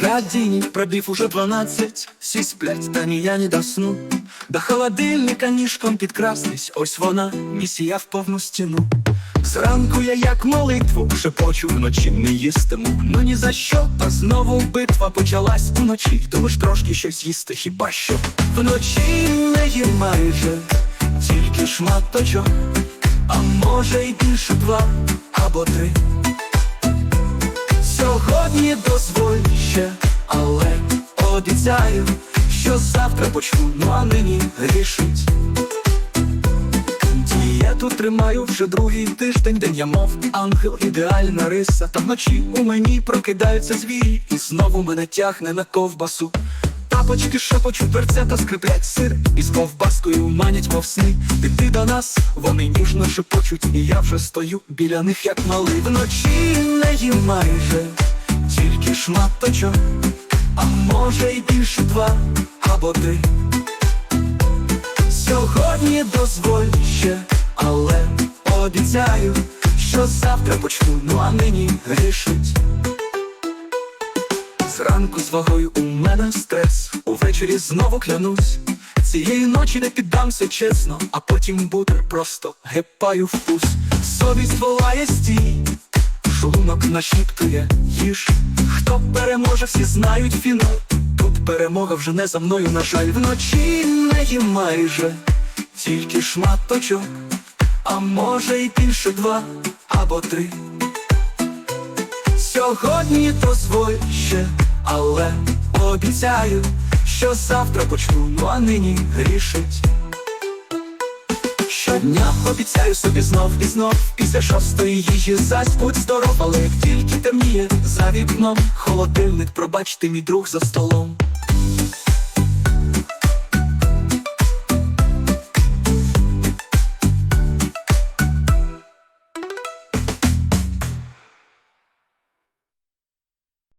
Гадині пробив уже дванадцять, всі сплять, та ні я не досну. До холодильника ніжком підкрастись, ось вона, місія в повну стіну. Зранку я як молитву шепочу, вночі не їстиму. Ну ні за що, та знову битва почалась уночі. Думаєш трошки щось їсти, хіба що вночі не їм майже, тільки шматочок, а може й більше два або три. Сьогодні дозволь ще, але обіцяю, що завтра почну, ну а нині грішить. Дієту тримаю вже другий тиждень, день я мов ангел, ідеальна риса. Та вночі у мені прокидаються звірі, і знову мене тягне на ковбасу. Тапочки шепочуть, перцята скриплять сир, і з ковбаскою манять мов сни. Ти до нас, вони ніжно шепочуть, і я вже стою біля них, як малий. Вночі не їм майже, тільки шматочок, а може й більше два або три. Сьогодні дозволь ще, але обіцяю, що завтра почну, ну а нині грішить. Зранку з вагою у мене стрес, увечері знову клянусь. Цієї ночі не піддамся чесно, а потім буде просто гепаю вкус. Совість волає стій, шлунок нашіптує їж. Хто переможе, всі знають фінал. Тут перемога вже не за мною, на жаль, вночі не їм майже, тільки шматочок, а може й більше два або три. Сьогодні дозволь ще, але обіцяю, що завтра почну, ну а нині грішить. Щодня обіцяю собі знов і знов. Після шостої їжі зась будь здоров, але як тільки темніє за вікном. Холодильник, пробачте, мій друг за столом